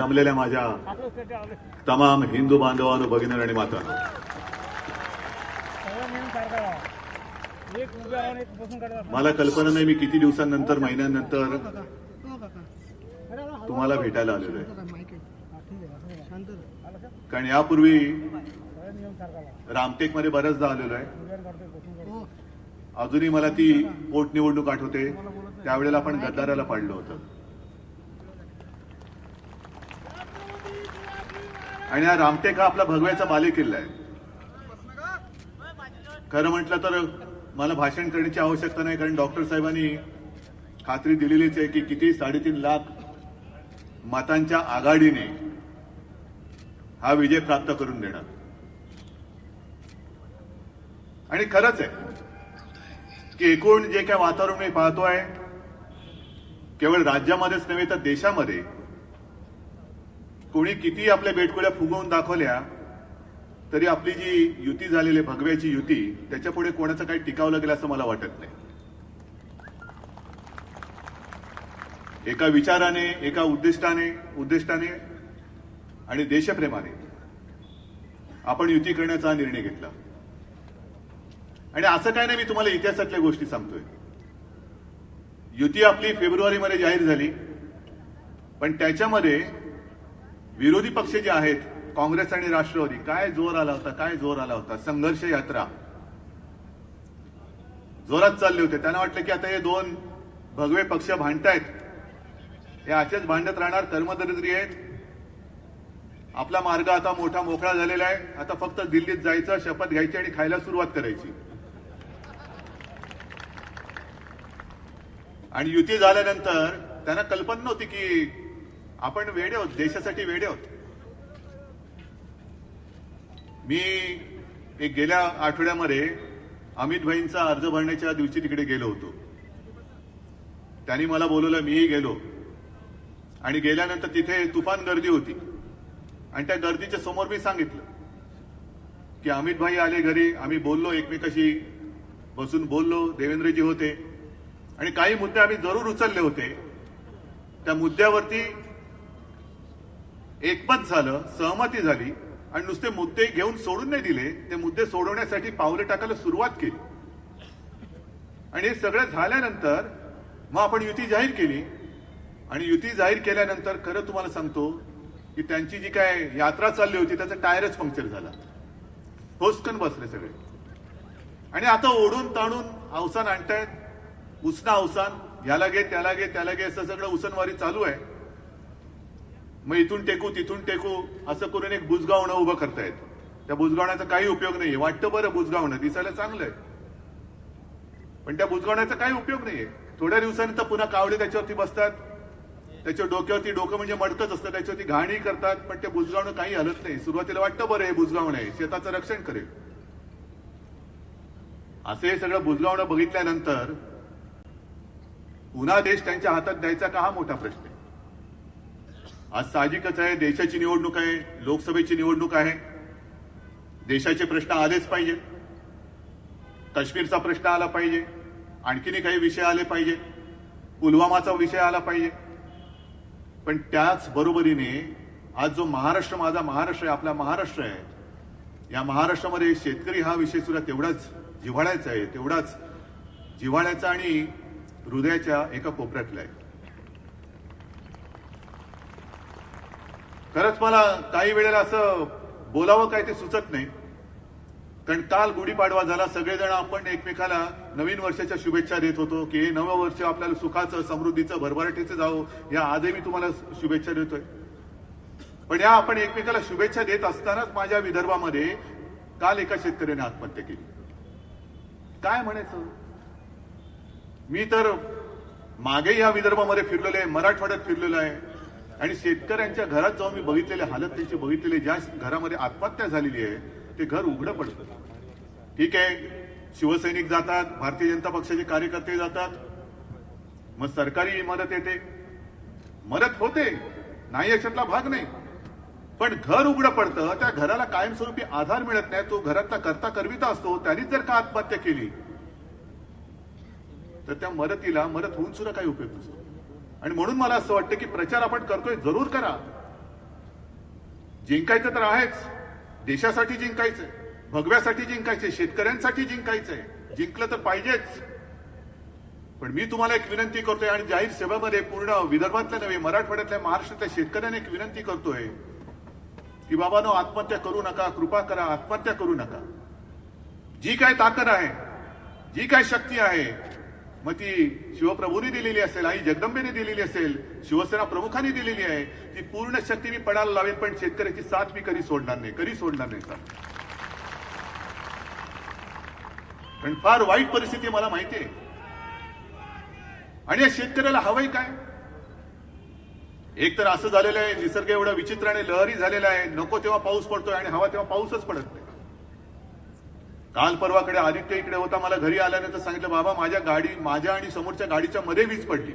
जमलेल्या माझ्या तमाम हिंदू बांधवांनो भगिनी आणि माता मला कल्पना नाही मी किती दिवसांनंतर महिन्यानंतर तुम्हाला भेटायला आलेलो आहे. कारण यापूर्वी रामटेकमध्ये बऱ्याचदा आलेलो आहे. अजूनही मला ती पोटनिवडणूक आठवते. त्यावेळेला आपण गद्दाराला पाडलं होतं. आणि हा रामटेक हा आपला भगव्याचा बालेकिल्ला आहे. खरं म्हटलं तर मला भाषण करण्याची आवश्यकता नाही कारण डॉक्टर साहेबांनी खात्री दिलेलीच आहे की किती साडेतीन लाख मतांच्या आघाडीने हा विजय प्राप्त करून देणार. आणि खरंच आहे की एकूण जे काय वातावरण मी पाहतोय केवळ राज्यामध्येच नव्हे तर देशामध्ये कोणी किती आपल्या बेटकुळ्या फुगवून दाखवल्या तरी आपली जी युती झालेली आहे, भगव्याची युती त्याच्या पुढे कोणाचं काही टिकावं लागेल असं मला वाटत नाही. एका विचाराने एका उद्दिष्टाने उद्दिष्टाने आणि देशप्रेमाने आपण युती करण्याचा निर्णय घेतला. आणि असं काय नाही मी तुम्हाला इतिहासातल्या गोष्टी सांगतोय. युती आपली फेब्रुवारीमध्ये जाहीर झाली पण त्याच्यामध्ये विरोधी पक्ष जे आहेत काँग्रेस आणि राष्ट्रवादी काय जोर आला होता काय जोर आला होता? संघर्ष यात्रा. जोरात चालले होते. त्यांना वाटलं की आता हे दोन भगवे पक्ष भांडतायत. हे असेच भांडत राहणार कर्मदरिद्री आहेत. आपला मार्ग आता मोठा मोकळा झालेला आहे. आता फक्त दिल्लीत जायचं शपथ घ्यायची आणि खायला सुरुवात करायची. आणि युती झाल्यानंतर त्यांना कल्पना नव्हती की आपण वेडे आहोत देशासाठी वेडे आहोत. मी एक गेल्या आठवड्यामध्ये अमित भाईंचा अर्ज भरण्याच्या दिवशी तिकडे गेलो होतो. त्यांनी मला बोलवलं मीही गेलो. आणि गेल्यानंतर तिथे तुफान गर्दी होती. आणि त्या गर्दीच्या समोर मी सांगितलं की अमित भाई आले घरी आम्ही बोललो एकमेकाशी बसून बोललो देवेंद्रजी होते. आणि काही मुद्दे आम्ही जरूर उचलले होते. त्या मुद्द्यावरती एकमत झालं सहमती झाली आणि नुसते मुद्दे घेऊन सोडून नाही दिले ते मुद्दे सोडवण्यासाठी पावले टाकायला सुरुवात केली. आणि हे सगळं झाल्यानंतर मग आपण युती जाहीर केली. आणि युती जाहीर केल्यानंतर खरं तुम्हाला सांगतो की त्यांची जी काय यात्रा चालली होती त्याचा टायरच पंक्चर झाला. होस्कन बसले सगळे. आणि आता ओढून ताणून अवसान आणतायत उसना अवसान याला घे त्याला घे त्याला घे असं सगळं उसनवारी चालू आहे. मग इथून टेकू तिथून टेकू असं करून एक बुजगावणं उभं करतायत त्या बुजगावण्याचा काही उपयोग नाहीये. वाटतं बरं बुजगावणं दिसायला चांगलं आहे पण त्या बुजगावण्याचा काही उपयोग नाहीये. थोड्या दिवसांनी तर पुन्हा कावडे त्याच्यावरती बसतात. त्याच्या डोक्यावरती डोकं म्हणजे मडकच असतं त्याच्यावरती घाणी करतात. पण ते बुजगावणं काही हलत नाही. सुरुवातीला वाटतं बरं हे बुजगावणं आहे. शेताचं रक्षण करेल. असे हे सगळं बुजगावणं बघितल्यानंतर पुन्हा देश त्यांच्या हातात द्यायचा का हा मोठा प्रश्न आहे. आज साहजिकच आहे देशाची निवडणूक आहे लोकसभेची निवडणूक आहे. देशाचे प्रश्न आलेच पाहिजे. काश्मीरचा प्रश्न आला पाहिजे. आणखीनही काही विषय आले पाहिजे. पुलवामाचा विषय आला पाहिजे. पण त्याच बरोबरीने आज जो महाराष्ट्र माझा महाराष्ट्र आहे आपला महाराष्ट्र आहे या महाराष्ट्रामध्ये शेतकरी हा विषय सुद्धा तेवढाच जिव्हाळ्याचा आहे तेवढाच जिव्हाळ्याचा आणि हृदयाच्या एका कोपऱ्यातला आहे. खरंच मला काही वेळेला असं बोलावं काय ते सुचत नाही. कारण काल गुढीपाडवा झाला सगळेजण आपण एकमेकाला नवीन वर्षाच्या शुभेच्छा देत होतो की हे नवं वर्ष आपल्याला सुखाचं समृद्धीचं भरभराटीचं जावं या आजही मी तुम्हाला शुभेच्छा देतोय. पण या आपण एकमेकाला शुभेच्छा देत असतानाच माझ्या विदर्भामध्ये काल एका शेतकऱ्याने आत्महत्या केली. काय म्हणायचं? मी तर मागे या विदर्भामध्ये फिरलेलो आहे मराठवाड्यात फिरलेलो आहे. आणि शेतकऱ्यांच्या घरात जाऊन मी बघितलेले हालत त्यांची बघितलेले ज्या घरामध्ये आत्महत्या झालेली आहे ते घर उघडं पडतं. ठीक आहे शिवसैनिक जातात भारतीय जनता पक्षाचे कार्यकर्ते जातात. मग सरकारी इमारत येते. मदत होते नाही याच्यातला भाग नाही. पण घर उघडं पडतं त्या घराला कायमस्वरूपी आधार मिळत नाही तो घरातला करता करविता असतो त्यांनीच जर का आत्महत्या केली तर त्या मदतीला मदत होऊन सुद्धा काही उपयोग नसतो. आणि म्हणून मला असं वाटतं की प्रचार आपण करतोय जरूर करा. जिंकायचं तर आहेच. देशासाठी जिंकायचंय भगव्यासाठी जिंकायचंय शेतकऱ्यांसाठी जिंकायचंय. जिंकलं तर पाहिजेच. पण मी तुम्हाला एक विनंती करतोय आणि जाहीर सभेमध्ये पूर्ण विदर्भातल्या नव्हे मराठवाड्यातल्या महाराष्ट्रातल्या शेतकऱ्यांना एक विनंती करतोय की बाबानो आत्महत्या करू नका कृपा करा आत्महत्या करू नका. जी काय ताकद आहे जी काय शक्ती आहे मग ती शिवप्रभूंनी दिलेली असेल आई जगदंबेने दिलेली असेल शिवसेना प्रमुखांनी दिलेली आहे ती पूर्ण शक्ती मी पडायला लावेन पण शेतकऱ्याची साथ मी कधी सोडणार नाही कधी सोडणार नाही सर पण फार वाईट परिस्थिती मला माहिती आहे. आणि या शेतकऱ्याला हवंय काय? एक तर असं झालेलं आहे निसर्ग एवढा विचित्राने लहरी झालेला आहे नको तेव्हा पाऊस पडतोय आणि हवा तेव्हा पाऊसच पडत नाही. काल परवाकडे आदित्य इकडे होता मला घरी आल्यानंतर सांगितलं बाबा माझ्या गाडी माझ्या आणि समोरच्या गाडीच्या मध्ये वीज पडली.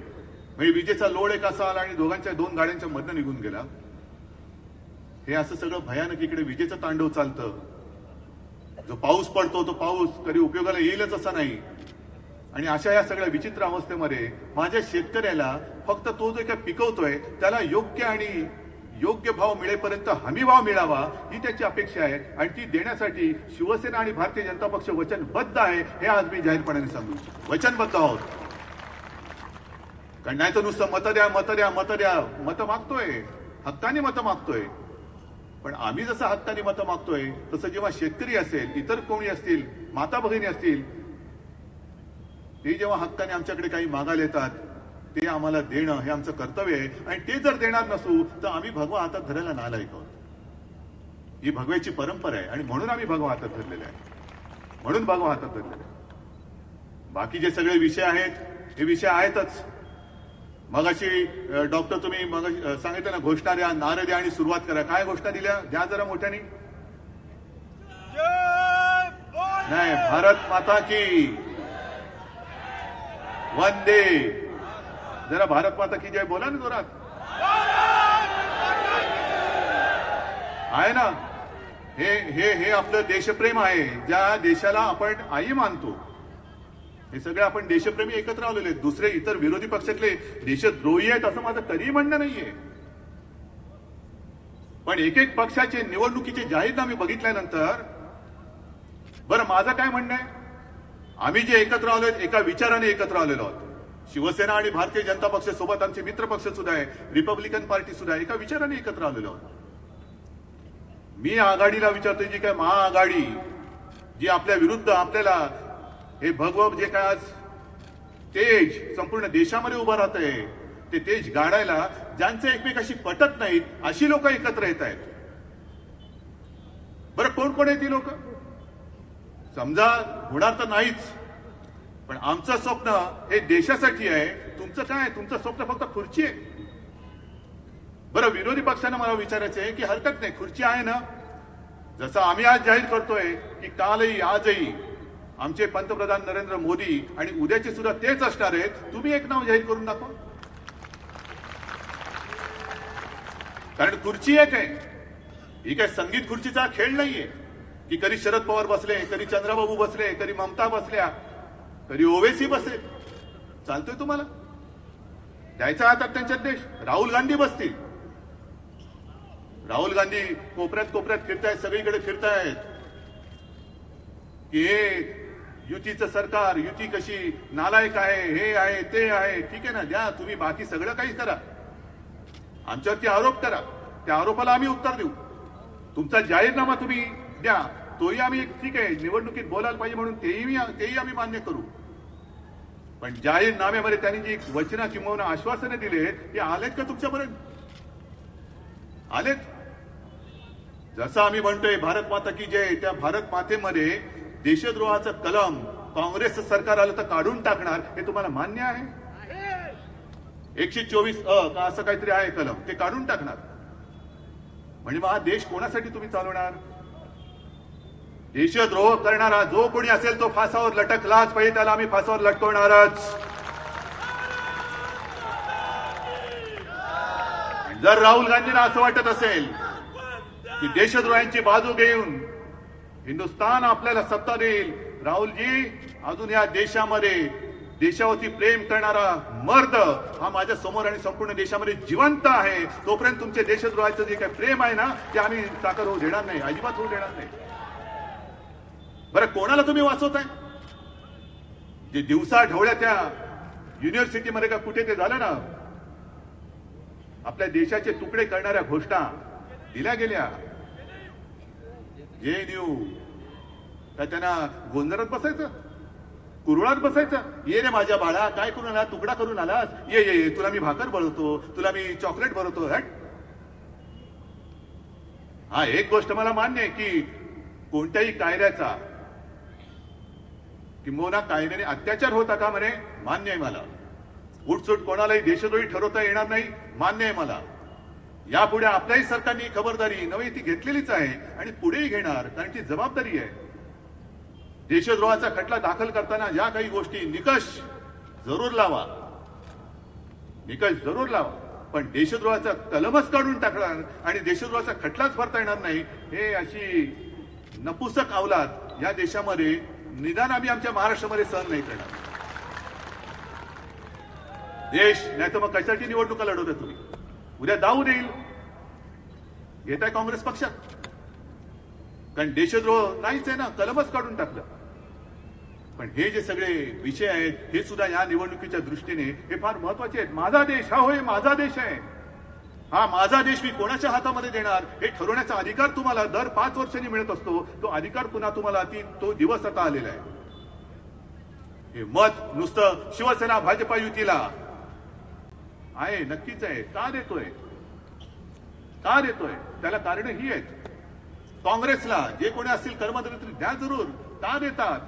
म्हणजे विजेचा लोड एक असा आला आणि दोघांच्या दोन गाड्यांच्या मधनं निघून गेला. हे असं सगळं भयानक इकडे विजेचं तांडव चालतं. जो पाऊस पडतो तो पाऊस कधी उपयोगाला येईलच असा नाही. आणि अशा या सगळ्या विचित्र अवस्थेमध्ये माझ्या शेतकऱ्याला फक्त तो जो काय पिकवतोय त्याला योग्य आणि योग्य भाव मिळेपर्यंत हमी भाव मिळावा ही त्याची अपेक्षा आहे. आणि ती देण्यासाठी शिवसेना आणि भारतीय जनता पक्ष वचनबद्ध आहे हे आज मी जाहीरपणाने सांगू इच्छितो. वचनबद्ध आहोत. कारण नाही तर नुसतं मतं द्या मतं द्या मतं द्या मतं मागतोय. हक्काने मतं मागतोय. पण आम्ही जसं हक्काने मतं मागतोय तसं जेव्हा शेतकरी असेल इतर कोणी असतील माता भगिनी असतील ते जेव्हा हक्काने आमच्याकडे काही मागायला येतात ते आम्हाला देणं हे आमचं कर्तव्य आहे. आणि ते जर देणार नसू तर आम्ही भगवा हातात धरायला नालायक आहोत. ही भगव्याची परंपरा आहे. आणि म्हणून आम्ही भगवा हातात धरलेले आहे. म्हणून भगवा हातात धरलेले आहे. बाकी जे सगळे विषय आहेत हे विषय आहेतच. मग अशी डॉक्टर तुम्ही मग सांगितलं ना घोषणा द्या नारं द्या आणि सुरुवात करा. काय घोषणा दिल्या? द्या जरा मोठ्याने. नाही भारत माता की. वंदे. जरा भारत माता की जय बोला ना जोरात. आहे ना? हे हे हे आपलं देशप्रेम आहे. ज्या देशाला आपण आई मानतो हे सगळे आपण देशप्रेमी एकत्र आलेले दुसरे इतर विरोधी पक्षातले देशद्रोही आहेत असं माझं कधीही म्हणणं नाहीये. पण एक एक पक्षाचे निवडणुकीचे जाहीरनामे बघितल्यानंतर बरं माझं काय म्हणणं आहे? आम्ही जे एकत्र आलोय एका विचाराने एकत्र आलेलो आहोत. शिवसेना आणि भारतीय जनता पक्ष सोबत आमचे मित्र पक्ष सुद्धा आहे. रिपब्लिकन पार्टी सुद्धा आहे. एका विचाराने एकत्र आलेलो आहोत. मी आघाडीला विचारतोय जी काय महाआघाडी जी आपल्या विरुद्ध आपल्याला हे भगव जे काय आज तेज संपूर्ण देशामध्ये उभं राहत आहे ते तेज गाडायला ज्यांचे एकमेकाशी पटत नाहीत अशी लोक एकत्र येत आहेत. बरं कोण कोण आहे ती लोक? समजा होणार तर नाहीच. पण आमचं स्वप्न हे देशासाठी आहे. तुमचं काय तुमचं स्वप्न फक्त खुर्ची आहे. बरं विरोधी पक्षानं मला विचारायचं आहे की हरकत नाही खुर्ची आहे ना? जसं आम्ही आज जाहीर करतोय की कालही आजही आमचे पंतप्रधान नरेंद्र मोदी आणि उद्याचे सुद्धा तेच असणार आहेत. तुम्ही एक नाव जाहीर करून दाखवा. कारण खुर्ची एक आहे. ही काय संगीत खुर्चीचा खेळ नाहीये. की कधी शरद पवार बसले कधी चंद्राबाबू बसले कधी ममता बसल्या कधी ओवेसी बसेल चालतोय तुम्हाला. द्यायचा हातात त्यांच्यात देश. राहुल गांधी बसतील. राहुल गांधी कोपऱ्यात कोपऱ्यात फिरतायत सगळीकडे फिरतायत. की हे युतीचं सरकार युती कशी नालायक आहे हे आहे ते आहे. ठीक आहे ना द्या तुम्ही बाकी सगळं काही करा. आमच्यावरती आरोप करा. त्या आरोपाला आम्ही उत्तर देऊ. तुमचा जाहीरनामा तुम्ही द्या. तोही आम्ही ठीक आहे निवडणुकीत बोलायला पाहिजे म्हणून तेही तेही आम्ही मान्य करू. पण जाहीरनाम्यामध्ये त्यांनी जी वचना किंवा आश्वासने दिले ते आलेत का तुमच्यापर्यंत? आलेत. जसं आम्ही म्हणतोय भारत माता की जय त्या भारत मातेमध्ये देशद्रोहाचं कलम काँग्रेसचं सरकार आलं तर काढून टाकणार हे तुम्हाला मान्य आहे? एकशे चोवीस अ का असं काहीतरी आहे कलम ते काढून टाकणार. म्हणजे मग हा देश कोणासाठी तुम्ही चालवणार? देशद्रोह करणारा जो कोणी असेल तो फासावर लटकलाच पाहिजे त्याला आम्ही फासावर लटकवणारच. जर राहुल गांधींना असं वाटत असेल की देशद्रोह्यांची बाजू घेऊन हिंदुस्थान आपल्याला सत्ता देईल राहुलजी अजून या देशामध्ये देशावरती प्रेम करणारा मर्द हा माझ्यासमोर आणि संपूर्ण देशामध्ये जिवंत आहे. तोपर्यंत तुमचे देशद्रोहाचं जे काही प्रेम आहे ना ते आम्ही साकार होऊ देणार नाही अजिबात होऊ देणार नाही. बरं कोणाला तुम्ही वाचवताय? जे दिवसा ढवळ्या त्या युनिव्हर्सिटीमध्ये का कुठे ते झालं ना? आपल्या देशाचे तुकडे करणाऱ्या घोषणा दिल्या गेल्या. जे न्यू काय त्यांना गोंधळात बसायचं? कुरुळात बसायचं? ये रे माझ्या बाळा काय करून आला? तुकडा करून आलास? ये ये ये तुला मी भाकर भरवतो तुला मी चॉकलेट भरवतो हट. हा एक गोष्ट मला मान्य आहे की कोणत्याही कायद्याचा किंबहुना कायद्याने अत्याचार होता का म्हणे मान्य आहे मला. उठसूट कोणालाही देशद्रोही ठरवता येणार नाही मान्य आहे मला. यापुढे आपल्याही सरकारने खबरदारी नवी ती घेतलेलीच आहे आणि पुढेही घेणार कारण ती जबाबदारी आहे. देशद्रोहाचा खटला दाखल करताना या काही गोष्टी निकष जरूर लावा. निकष जरूर लावा. पण देशद्रोहाचा कलमच काढून टाकणार आणि देशद्रोहाचा खटलाच भरता येणार नाही हे अशी नपुसक अवलाद या देशामध्ये निदान आम्ही आमच्या महाराष्ट्रामध्ये सहन नाही करणार. देश नाही तर मग कशासाठी निवडणुका लढवता तुम्ही? उद्या दाऊ देईल घेताय काँग्रेस पक्षात. कारण देशद्रोह नाहीच आहे ना कलमच काढून टाकलं. पण हे जे सगळे विषय आहेत हे सुद्धा या निवडणुकीच्या दृष्टीने हे फार महत्त्वाचे आहेत. माझा देश हा होय माझा देश आहे. हा माझा देश मी कोणाच्या हातामध्ये देणार? हे ठरवण्याचा अधिकार तुम्हाला दर पाच वर्षांनी मिळत असतो. तो अधिकार पुन्हा तुम्हाला ती तो दिवस आता आलेला आहे. हे मत नुसतं शिवसेना भाजपा युतीला. आहे नक्कीच आहे. का देतोय? का देतोय? त्याला कारण ही आहेत. काँग्रेसला जे कोणी असतील कर्मदरित्री द्या जरूर. का देतात?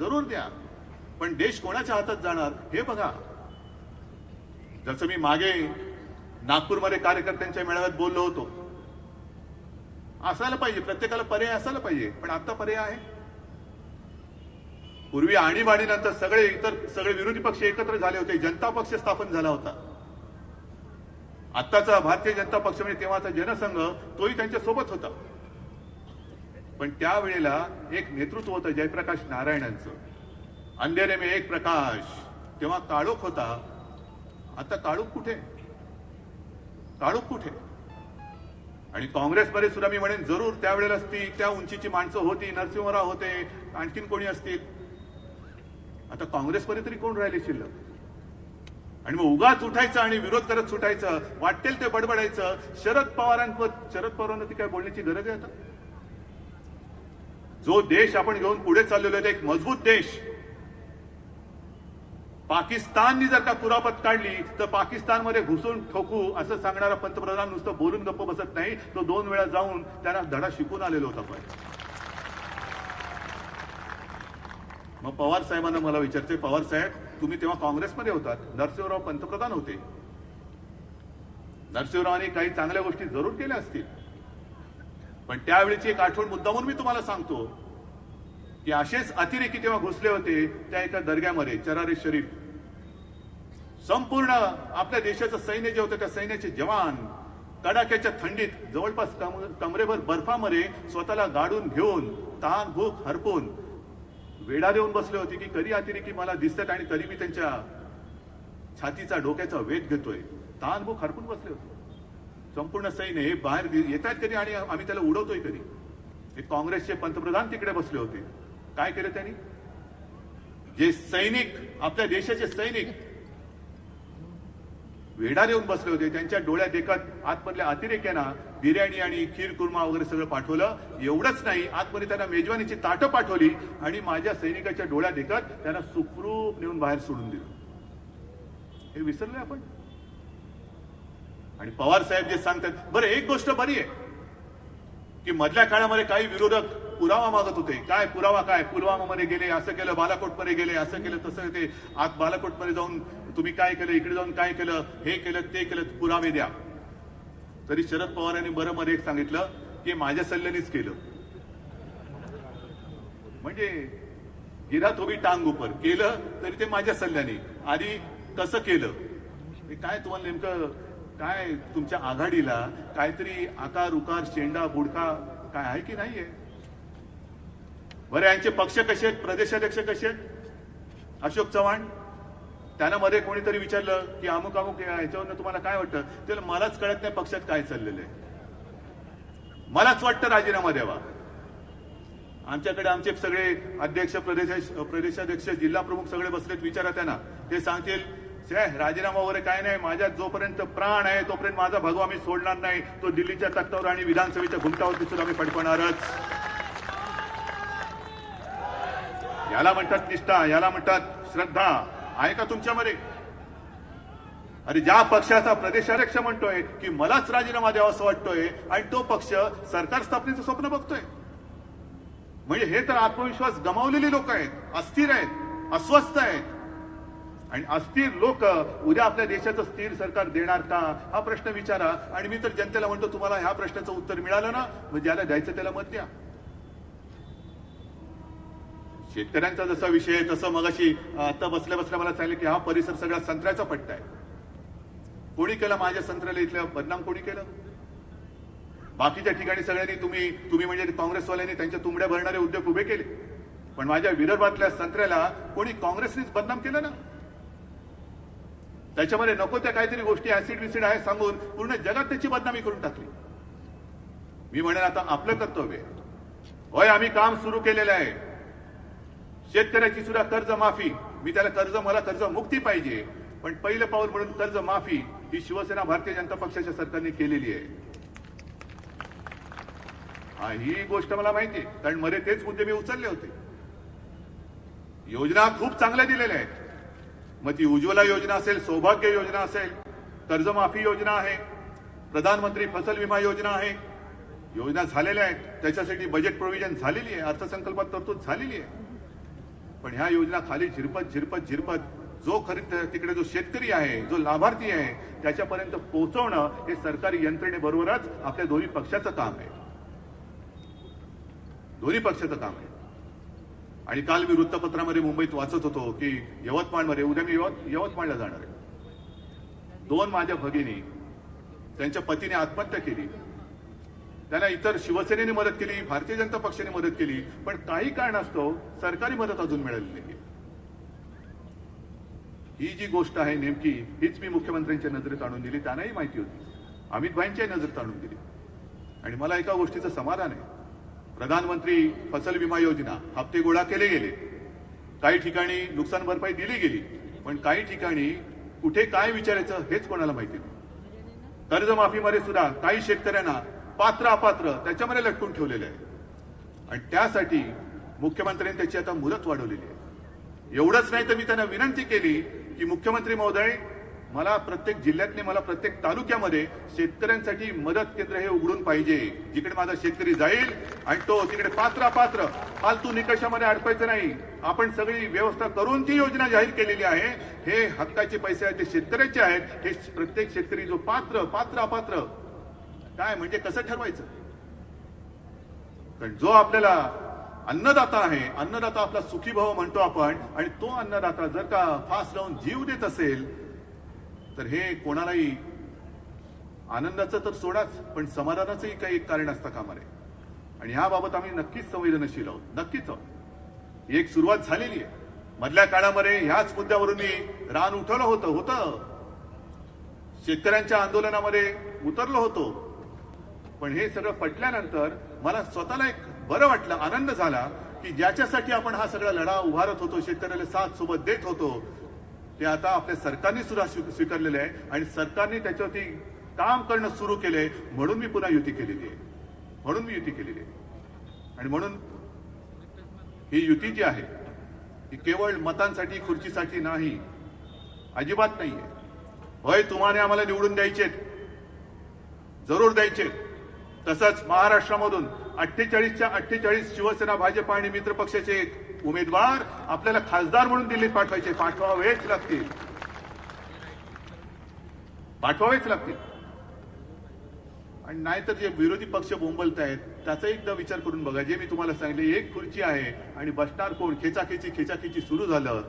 जरूर द्या. पण देश कोणाच्या हातात जाणार हे बघा. जसं मी मागे नागपूरमध्ये कार्यकर्त्यांच्या मेळाव्यात बोललो होतो. असायला पाहिजे प्रत्येकाला पर्याय असायला पाहिजे पण आता पर्याय आहे. पूर्वी आणीबाणीनंतर सगळे इतर सगळे विरोधी पक्ष एकत्र झाले होते जनता पक्ष स्थापन झाला होता. आत्ताचा भारतीय जनता पक्ष म्हणजे तेव्हाचा जनसंघ तोही त्यांच्यासोबत होता. पण त्यावेळेला एक नेतृत्व होतं जयप्रकाश नारायणांचं. अंधेरे में एक प्रकाश. तेव्हा काळोख होता. आता काळोख कुठे? काळोख कुठे? आणि काँग्रेसमध्ये सुद्धा मी म्हणेन जरूर त्यावेळेला ती त्या उंचीची माणसं होती नरसिंहराव होते आणखीन कोणी असतील? आता काँग्रेसमध्ये तरी कोण राहिले शिल्लक? आणि मग उगाच उठायचं आणि विरोध करत सुटायचं वाटेल ते बडबडायचं. शरद पवारांवर शरद पवारांना ती काय बोलण्याची गरज आहे आता? जो देश आपण घेऊन पुढे चाललेलो आहे एक मजबूत देश. पाकिस्ताननी जर का कुरापत काढली तर पाकिस्तानमध्ये घुसून ठोकू असं सांगणारा पंतप्रधान नुसतं बोलून गप्प बसत नाही. तो दोन वेळा जाऊन त्यांना धडा शिकून आलेला होता पण. मग पवार साहेबांना मला विचारते पवार साहेब तुम्ही तेव्हा काँग्रेसमध्ये होतात. नरसिंहराव पंतप्रधान होते. नरसिंहरावांनी काही चांगल्या गोष्टी जरूर केल्या असतील. पण त्यावेळीची एक आठवण मुद्दामून मी तुम्हाला सांगतो. की असेच अतिरेकी जेव्हा घुसले होते त्या एका दर्ग्यामध्ये चरारे शरीफ. संपूर्ण आपल्या देशाचं सैन्य जे होतं त्या सैन्याचे जवान कडाक्याच्या थंडीत जवळपास कम- कमरेभर बर्फामध्ये स्वतःला गाडून घेऊन तहान भूक हरपून वेढा देऊन बसले होते की कधी अतिरेकी मला दिसतात आणि कधी मी त्यांच्या छातीचा डोक्याचा वेध घेतोय. तहान भूक हरपून बसले होते. संपूर्ण सैन्य हे बाहेर येत आहेत कधी आणि आम्ही त्याला उडवतोय कधी? हे काँग्रेसचे पंतप्रधान तिकडे बसले होते. काय केलं त्यांनी? जे सैनिक आपल्या देशाचे सैनिक वेढा देऊन बसले होते त्यांच्या डोळ्या देखत आतमधल्या अतिरेक्यांना बिर्याणी आणि खीर कुर्मा वगैरे सगळं पाठवलं. एवढंच नाही आतमध्ये त्यांना मेजवानीची ताटं पाठवली आणि माझ्या सैनिकाच्या डोळ्या देखत त्यांना सुखरूप नेऊन बाहेर सोडून दिलं. हे विसरले आपण? आणि पवार साहेब जे सांगतात बरं एक गोष्ट बरी आहे की मधल्या काळामध्ये काही विरोधक पुरावा मागत होते. काय पुरावा काय? पुलवामामध्ये गेले असं केलं बालाकोटमध्ये गेले असं केलं तसं ते आत बालाकोटमध्ये जाऊन तुम्ही काय केलं इकडे जाऊन काय केलं हे केलं ते केलं पुरावे द्या. तरी शरद पवारांनी बरं मध्ये एक सांगितलं की माझ्या सल्ल्यानेच केलं. म्हणजे गिरा तो टांग उपर. केलं तरी ते माझ्या सल्ल्याने. आधी कसं केलं. काय तुम्हाला नेमकं काय तुमच्या आघाडीला काहीतरी आकार उकार शेंडा बुडका काय आहे की नाहीये? बरं यांचे पक्ष कसे आहेत? प्रदेशाध्यक्ष कसे आहेत? अशोक चव्हाण? त्यांना मध्ये कोणीतरी विचारलं की अमुक अमुक ह्याच्यावरनं तुम्हाला काय वाटतं? त्याला मलाच कळत नाही पक्षात काय चाललेलं आहे. मलाच वाटतं राजीनामा द्यावा. आमच्याकडे आमचे सगळे अध्यक्ष प्रदेश प्रदेशाध्यक्ष जिल्हा प्रमुख सगळे बसलेत विचारा त्यांना. ते सांगतील राजीनामा वगैरे काय नाही. माझ्या जोपर्यंत प्राण आहे तोपर्यंत माझा भगवा मी सोडणार नाही. तो दिल्लीच्या तख्तावर आणि विधानसभेच्या घुमटावरती सुद्धा मी फडकवणारच याला म्हणतात निष्ठा याला म्हणतात श्रद्धा. आहे का तुमच्यामध्ये? अरे ज्या पक्षाचा प्रदेशाध्यक्ष म्हणतोय की मलाच राजीनामा द्यावा असं वाटतोय आणि तो पक्ष सरकार स्थापनेचं स्वप्न बघतोय. म्हणजे हे तर आत्मविश्वास गमावलेली लोक आहेत अस्थिर आहेत अस्वस्थ आहेत. आणि अस्थिर लोक उद्या आपल्या देशाचं स्थिर सरकार देणार का? हा प्रश्न विचारा. आणि मी तर जनतेला म्हणतो तुम्हाला ह्या प्रश्नाचं उत्तर मिळालं ना? मग ज्याला द्यायचं त्याला मत द्या. शेतकऱ्यांचा जसा विषय आहे तसं मगाशी आता बसल्या बसल्या मला सांगितलं की हा परिसर सगळा संत्र्याचा पट्टा आहे. कोणी केलं माझ्या संत्र्याला इथल्या बदनाम कोणी केलं? बाकीच्या ठिकाणी सगळ्यांनी तुम्ही तुम्ही म्हणजे काँग्रेसवाल्यांनी त्यांच्या तुंबड्या भरणारे उद्योग उभे केले. पण माझ्या विदर्भातल्या संत्र्याला कोणी काँग्रेसनीच बदनाम केलं ना? त्याच्यामध्ये नको त्या काहीतरी गोष्टी ऍसिड विसिड आहे सांगून पूर्ण जगात त्याची बदनामी करून टाकली. मी म्हणेन आता आपलं कर्तव्य आहे. होय आम्ही काम सुरू केलेलं आहे. शेतकऱ्याची सुद्धा कर्ज माफी. मी त्याला कर्ज मला कर्ज मुक्ती पाहिजे. पण पहिलं पाऊल म्हणून कर्ज माफी ही शिवसेना भारतीय जनता पक्षाच्या सरकारने केलेली आहे. ही गोष्ट मला माहिती आहे. कारण मध्ये तेच मुद्दे मी उचलले होते. योजना खूप चांगल्या दिलेल्या आहेत. मग ती उज्ज्वला योजना असेल सौभाग्य योजना असेल कर्जमाफी योजना आहे प्रधानमंत्री फसल विमा योजना आहे योजना झालेल्या आहेत. त्याच्यासाठी बजेट प्रोव्हिजन झालेली आहे अर्थसंकल्पात तरतूद झालेली आहे. पण ह्या योजना खाली झिरपत झिरपत झिरपत. जो खरीद तिकडे जो शेतकरी आहे जो लाभार्थी आहे त्याच्यापर्यंत पोहोचवणं हे सरकारी यंत्रणेबरोबरच आपल्या दोन्ही पक्षाचं काम आहे. दोन्ही पक्षाचं काम आहे. आणि काल मी वृत्तपत्रामध्ये मुंबईत वाचत होतो की यवतमाळमध्ये उद्या मी यवत यवतमाळला जाणार आहे. दोन माझ्या भगिनी त्यांच्या पतीने आत्महत्या केली. त्यांना इतर शिवसेनेने मदत केली भारतीय जनता पक्षाने मदत केली पण काही कारणास्तव सरकारी मदत अजून मिळालेली नाही. ही जी गोष्ट आहे नेमकी हीच मी मुख्यमंत्र्यांच्या नजरेत आणून दिली त्यांनाही माहिती होती. अमित भाईंच्या नजरेत आणून दिली. आणि मला एका गोष्टीचं समाधान आहे. प्रधानमंत्री फसल विमा योजना हप्ते गोळा केले गेले. काही ठिकाणी नुकसान भरपाई दिली गेली पण काही ठिकाणी कुठे काय विचारायचं हेच कोणाला माहिती नाही. कर्जमाफीमध्ये सुद्धा काही शेतकऱ्यांना पात्र अपात्र त्याच्यामध्ये लटकून ठेवलेलं आहे. आणि त्यासाठी मुख्यमंत्र्यांनी त्याची आता मुदत वाढवलेली आहे. एवढंच नाही तर मी त्यांना विनंती केली की मुख्यमंत्री महोदय मला प्रत्येक जिल्ह्यातले मला प्रत्येक तालुक्यामध्ये शेतकऱ्यांसाठी मदत केंद्र हे उघडून पाहिजे. जिकडे माझा शेतकरी जाईल आणि तो तिकडे पात्र अपात्र फालतू निकषामध्ये अडकायचं नाही. आपण सगळी व्यवस्था करून ती योजना जाहीर केलेली आहे हे हक्काचे पैसे आहेत ते शेतकऱ्याचे आहेत हे प्रत्येक शेतकरी जो पात्र पात्र अपात्र काय म्हणजे कसं ठरवायचं? कारण जो आपल्याला अन्नदाता आहे अन्नदाता आपला सुखी भाव म्हणतो आपण आणि तो अन्नदाता जर का फास लावून जीव देत असेल तर हे कोणालाही आनंदाचं तर सोडाच पण समाधानाचंही काही एक कारण असतं कामा आणि ह्याबाबत आम्ही नक्कीच संवेदनशील आहोत नक्कीच आहोत. ही एक सुरुवात झालेली आहे. मधल्या काळामध्ये ह्याच मुद्द्यावरून मी रान उठवलं होतं होतं. शेतकऱ्यांच्या आंदोलनामध्ये उतरलो होतो. पण हे सगळं पटल्यानंतर मला स्वतःला एक बरं वाटलं आनंद झाला की ज्याच्यासाठी आपण हा सगळा लढा उभारत होतो शेतकऱ्याला साथ सोबत देत होतो ते आता आपल्या सरकारने सुद्धा स्वी- आहे आणि सरकारने त्याच्यावरती काम करणं सुरू केलंय म्हणून मी पुन्हा युती केलेली आहे. म्हणून मी युती केलेली आहे. आणि म्हणून ही युती जी आहे ही केवळ मतांसाठी खुर्चीसाठी नाही अजिबात नाहीये. होय तुम्हाला आम्हाला निवडून द्यायचेत. जरूर द्यायचे तसंच महाराष्ट्रामधून अठ्ठेचाळीसच्या अठ्ठेचाळीस शिवसेना भाजप आणि मित्र पक्षाचे उमेदवार आपल्याला खासदार म्हणून दिल्लीत पाठवायचे. पाठवावेच लागतील. पाठवावेच लागतील. आणि नाहीतर जे विरोधी पक्ष बोंबलत आहेत त्याचा एकदा विचार करून बघा. जे मी तुम्हाला सांगितले एक खुर्ची आहे आणि बसणार कोण? खेचाखेची खेचाखेची सुरू झालं.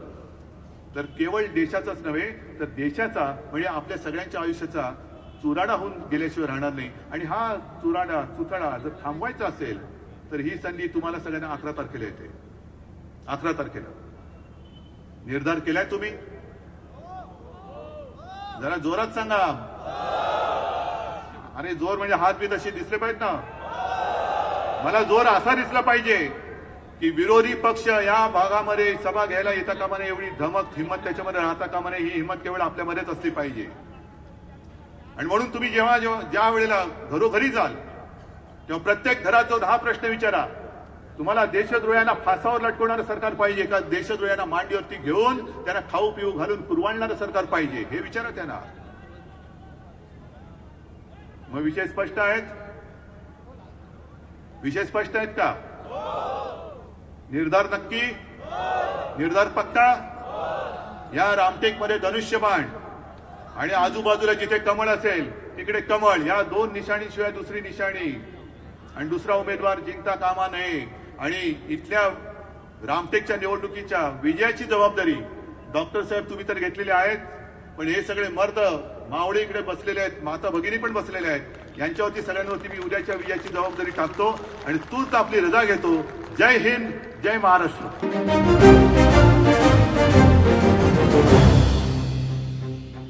तर केवळ देशाचाच नव्हे तर देशाचा म्हणजे आपल्या सगळ्यांच्या आयुष्याचा चुराडा होऊन गेल्याशिवाय राहणार नाही. आणि हा चुराडा चुथडा जर थांबवायचा असेल तर ही संधी तुम्हाला सगळ्यांना अकरा तारखेला येते. अकरा तारखेला. निर्धार केलाय तुम्ही? जरा जोरात सांगा. अरे जोर म्हणजे हात बीत असे दिसले पाहिजेत ना. मला जोर असा दिसला पाहिजे की विरोधी पक्ष या भागामध्ये सभा घ्यायला येता कामा नये एवढी धमक हिंमत त्याच्यामध्ये राहता कामा नये ही हिंमत केवळ आपल्यामध्येच असली पाहिजे. आणि म्हणून तुम्ही जेव्हा जेव्हा ज्या वेळेला घरोघरी जाल तेव्हा प्रत्येक घरात हा प्रश्न विचारा. तुम्हाला देशद्रोह्यांना फासावर लटकवणारं सरकार पाहिजे का? देशद्रोह्यांना मांडीवरती घेऊन त्यांना खाऊ पिऊ घालून पुरवाळणारं सरकार पाहिजे हे विचारा त्यांना. मग विषय स्पष्ट आहेत? विषय स्पष्ट आहेत का? निर्धार नक्की? निर्धार पक्का? या रामटेकमध्ये धनुष्यबाण. आणि आजूबाजूला जिथे कमळ असेल तिकडे कमळ या दोन निशाणीशिवाय दुसरी निशाणी. आणि दुसरा उमेदवार जिंकता कामा नये. आणि इथल्या रामटेकच्या निवडणुकीच्या विजयाची जबाबदारी डॉक्टर साहेब तुम्ही तर घेतलेले आहेत. पण हे सगळे मर्द मावळे इकडे बसलेले आहेत माता भगिनी पण बसलेले आहेत. यांच्यावरती सगळ्यांवरती मी उद्याच्या विजयाची जबाबदारी टाकतो आणि तूच आपली रजा घेतो. जय हिंद जय महाराष्ट्र.